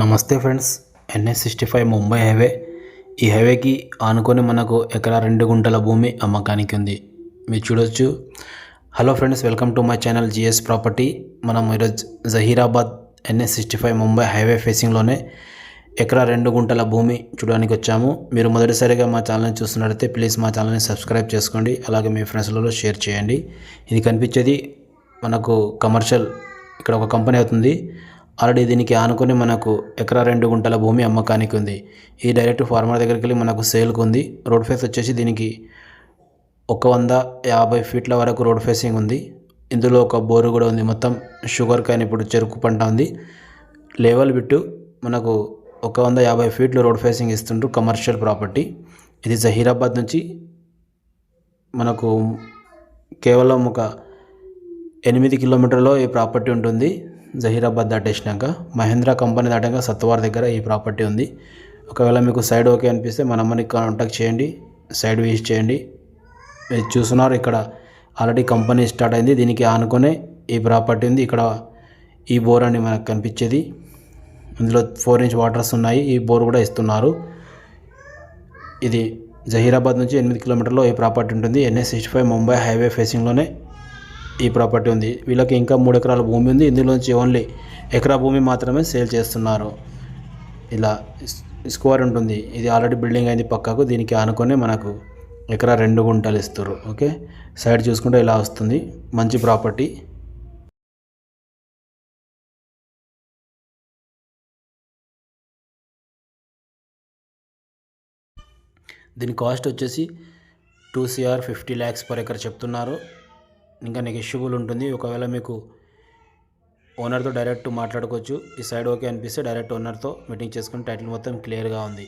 నమస్తే friends NS sixty five Mumbai highway. ఈ హైవేకి ఆనుకొని మనకు ఎకరా రెండు గుంటల భూమి అమ్మకానికి ఉంది. మీరు చూడొచ్చు. Hello friends welcome to my channel GS property. మనం ఈరోజు Zaheerabad NS sixty five Mumbai highway ఫేసింగ్లోనే ఎకరా రెండు గుంటల భూమి చూడడానికి వచ్చాము. మీరు మొదటిసారిగా మా ఛానల్ని చూస్తున్నట్లయితే ప్లీజ్ మా ఛానల్ని సబ్స్క్రైబ్ చేసుకోండి. అలాగే మీ ఫ్రెండ్స్లలో షేర్ చేయండి. ఇది కనిపించేది మనకు కమర్షియల్ ఇక్కడ ఒక కంపెనీ అవుతుంది. ఆల్రెడీ దీనికి ఆనుకొని మనకు ఎకరా రెండు గుంటల భూమి అమ్మకానికి ఉంది. ఈ డైరెక్ట్ ఫార్మర్ దగ్గరికి వెళ్ళి మనకు సేల్కి ఉంది. రోడ్ ఫేస్ వచ్చేసి దీనికి ఒక వంద యాభై ఫీట్ల వరకు రోడ్ ఫేసింగ్ ఉంది. ఇందులో ఒక బోరు కూడా ఉంది. మొత్తం షుగర్ కాన్ ఇప్పుడు చెరుకు పంట ఉంది. లెవెల్ బిట్టు మనకు ఒక వంద యాభై ఫీట్లు రోడ్ ఫేసింగ్ ఇస్తుండ్రు కమర్షియల్ ప్రాపర్టీ. ఇది జహీరాబాద్ నుంచి మనకు కేవలం ఒక ఎనిమిది కిలోమీటర్లో ఈ ప్రాపర్టీ ఉంటుంది. జహీరాబాద్ దాటేసినాక మహేంద్ర కంపెనీ దాటాక సత్వార్ దగ్గర ఈ ప్రాపర్టీ ఉంది. ఒకవేళ మీకు సైడ్ ఓకే అనిపిస్తే మన అమ్మని కాంటాక్ట్ చేయండి సైడ్ వేసి చేయండి. మీరు చూస్తున్నారు ఇక్కడ ఆల్రెడీ కంపెనీ స్టార్ట్ అయింది దీనికి ఆనుకునే ఈ ప్రాపర్టీ ఉంది. ఇక్కడ ఈ బోర్ అని మనకు కనిపించేది. ఇందులో ఫోర్ ఇంచ్ వాటర్స్ ఉన్నాయి ఈ బోర్ కూడా ఇస్తున్నారు. ఇది జహీరాబాద్ నుంచి ఎనిమిది కిలోమీటర్లో ఈ ప్రాపర్టీ ఉంటుంది. NS sixty five Mumbai highway ఫేసింగ్లోనే ఈ ప్రాపర్టీ ఉంది. వీళ్ళకి ఇంకా మూడు ఎకరాల భూమి ఉంది. ఇందులోంచి ఓన్లీ ఎకరా భూమి మాత్రమే సేల్ చేస్తున్నారు. ఇలా స్క్వేర్ ఉంటుంది. ఇది ఆల్రెడీ బిల్డింగ్ అయింది పక్కకు. దీనికి ఆనుకొని మనకు ఎకరా రెండు గుంటలు ఇస్తారు. ఓకే? సైడ్ చూసుకుంటే ఇలా వస్తుంది. మంచి ప్రాపర్టీ. దీని కాస్ట్ వచ్చేసి two CR fifty lakhs per acre చెప్తున్నారు. ఇంకా నెగెషియబుల్ ఉంటుంది. ఒకవేళ మీకు ఓనర్తో డైరెక్ట్ మాట్లాడుకోవచ్చు. ఈ సైడ్ ఓకే అనిపిస్తే డైరెక్ట్ ఓనర్తో మీటింగ్ చేసుకుని టైటిల్ మొత్తం క్లియర్గా ఉంది.